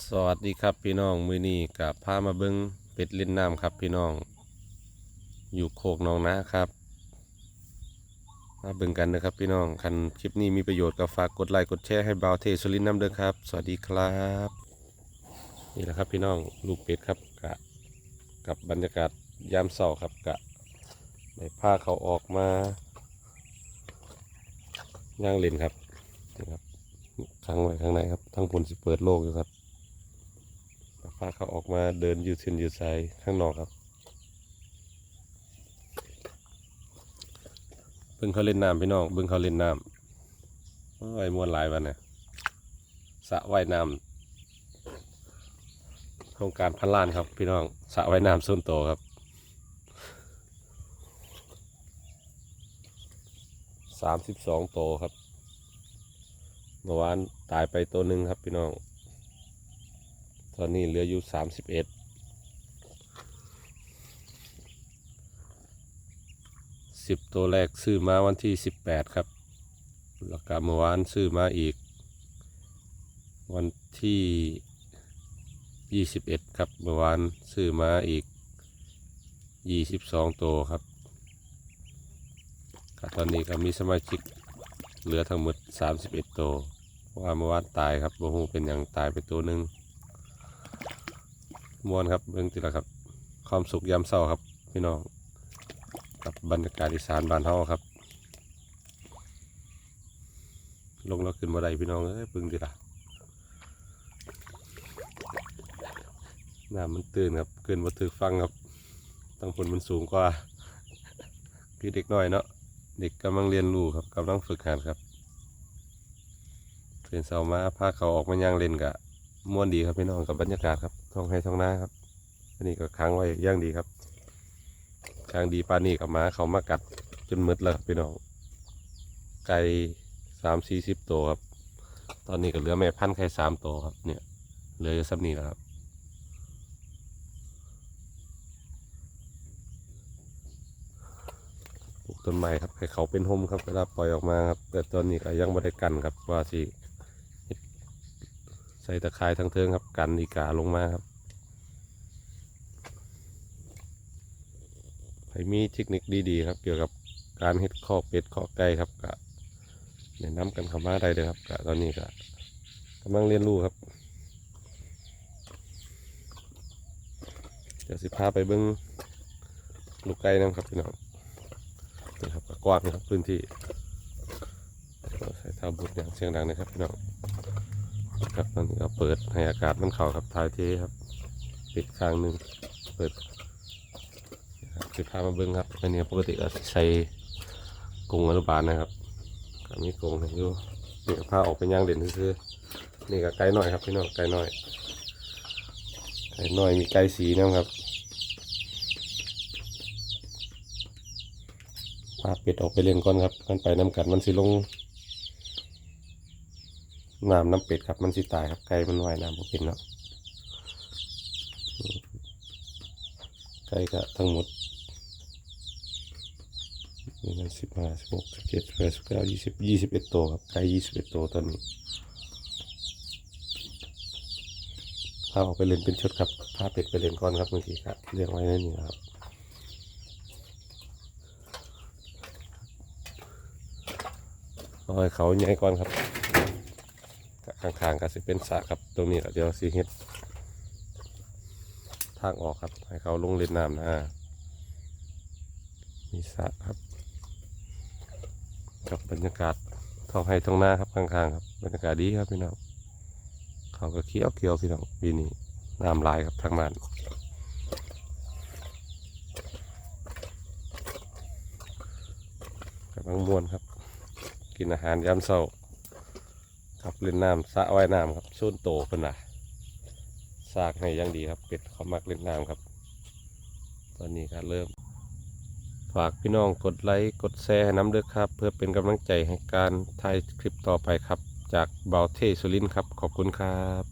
สวัสดีครับพี่น้องมือนี้กับพามาเบิ้งเป็ดเล่นน้ำครับพี่น้อง อยู่โคกหนองนะครับ มาเบิ่งกันนะครับพี่น้องคันคลิปนี้มีประโยชน์ก็ฝากกดไลค์กดแชร์ให้บาวเทสุรินน้ำเด้อครับ สวัสดีครับ นี่แหละครับพี่น้องลูกเป็ดครับกะกับบรรยากาศยามเช้าครับกะได้พาเขาออกมาย่างเล่นครับนี่ครับขังไว้ข้างในครับทั้งผลสิเปิดโลกอยู่ครับาเขาออกมาเดินยืดเส้นยืดสายข้างนอกครับ เบิ่งเขาเล่นน้ำพี่น้องเบิ่งเขาเล่นน้ำโอ้ยมวนหลายวันเนี่ยสระว่ายน้ำโครงการพันล้านครับ พี่น้องสระว่ายน้ำส่วนโตครับสามสิบสองโตครับเมื่อวานตายไปตัวหนึ่งครับพี่น้อง อนนี้เหลืออยู่สามสิบเอ็ดสิบตัวแรกซื้อมาวันที่สิบแปดครับ แล้วก็เมื่อวานซื้อมาอีก วันที่ยี่สิบเอ็ดครับ เมื่อวานซื้อมาอีกยี่สิบสองตัวครับตอนนี้ก็มีสมาชิกเหลือทั้งหมดสามสิบเอ็ดตัวเพราะว่าเมื่อวานตายครับบ่ฮู้เป็นอย่างตายไปตัวหนึ่ง มวนครับเบื้องติละครับ ความสุขยามเศร้าครับ พี่น้องกับบรรยากาศอีสานบ้านเฮาครับ ลงแล้วขึ้นมาได้พี่น้องเอ้ยเบื้องติละน้ำมันตื่นครับเกินมาถือฟังครับตั้งผลมันสูงกว่าคือเด็กน้อยเนาะเด็กกำลังเรียนรู้ครับกำลังฝึกหัดครับเป็นเสามาพาเขาออกมาย่างเล่นกะม่วนดีครับพี่น้องกับบรรยากาศครับ ท้องไห้ท้องนาครับ อันนี้ก็ค้างไว้ย่างดีครับค้างดีปลานนี่กับหมาเขามากัดจนมืดแล้วพี่น้อง ไก่สามสี่สิบตัวครับ ตอนนี้ก็เหลือแม่พันธุ์ไข่สามตัวครับ เนี่ย เหลืออยู่สักนี้แล้วครับปลูกต้นไม้ครับให้เขาเป็นห่มครับเวลาปล่อยออกมาครับ แต่ตอนนี้ก็ยังไม่ได้กันครับว่าสิใส่ตะไคร้ทั้งเทิงครับ กันอีกาลงมาครับ ใครมีเทคนิคดีๆครับ เกี่ยวกับการเฮ็ดข้อเป็ดข้อไก่ครับกะแนะนำกันเข้ามาได้เลยครับกะตอนนี้กะกำลังเรียนรู้ครับเดี๋ยวสิพาไปเบิ้งลูกไก่นะครับพี่น้องนี่ครับก็กว้างนะครับพื้นที่ใส่เท้าบุตรอย่างเสียงดังนะครับพี่น้องครับตอนนี้ก็เปิดให้อากาศมันเข้าครับท้ายเทครับ ปิดข้างหนึ่งเปิด สิพามาเบิ้งครับอันนี้ปกติก็ใช้กรงอนุบาลนะครับก็มีกรงอยู่นี่ก็พาออกไปย่างเด่นซื้อๆนี่ก็ไก่น้อยครับพี่น้องไก่น้อยไก่น้อยมีไก่สีนะครับพาเป็ดออกไปเล่นก่อนครับกันไปน้ำกัดมันสิลงน้ำน้ำเป็ดครับมันสิตายครับไก่มันว่ายน้ำบ่เป็นเนาะไก่ก็ทั้งหมด มีกันสิบห้าสิบหกสิบเจ็ดสิบแปดสิบเก้ายี่สิบยี่สิบเอ็ดตัวครับไก่ยี่สิบเอ็ดตัวตอนนี้พาออกไปเล่นเป็นชุดครับพาเป็ดไปเล่นก่อนครับบางทีครับเลี้ยงไว้นั่นนี่ครับอให้เขาใหญ่ก่อนครับข้างๆก็สิเป็นสระครับตรงนี้ก็เดี๋ยวสิเฮ็ดทางออกครับ ให้เขาลงเล่นน้ำนะมีสระครับ กับบรรยากาศท้องไห้ท้องนาครับข้างๆครับบรรยากาศดีครับพี่น้องเขาก็เคี้ยวเคี้ยวพี่น้องปีนี้น้ำลายครับทางบ้านกำลังม่วนครับ กินอาหารยามเช้าครับเล่นน้ำสระว่ายน้ำครับส้นโตเพิ่นน่ะสร้างให้ยังดีครับ เป็ดเขามักเล่นน้ำครับ ตอนนี้ก็เริ่ม ฝากพี่น้องกดไลค์กดแชร์ให้น้ำเด้อครับ เพื่อเป็นกำลังใจให้การถ่ายคลิปต่อไปครับ จากเบาเทสุรินครับ ขอบคุณครับ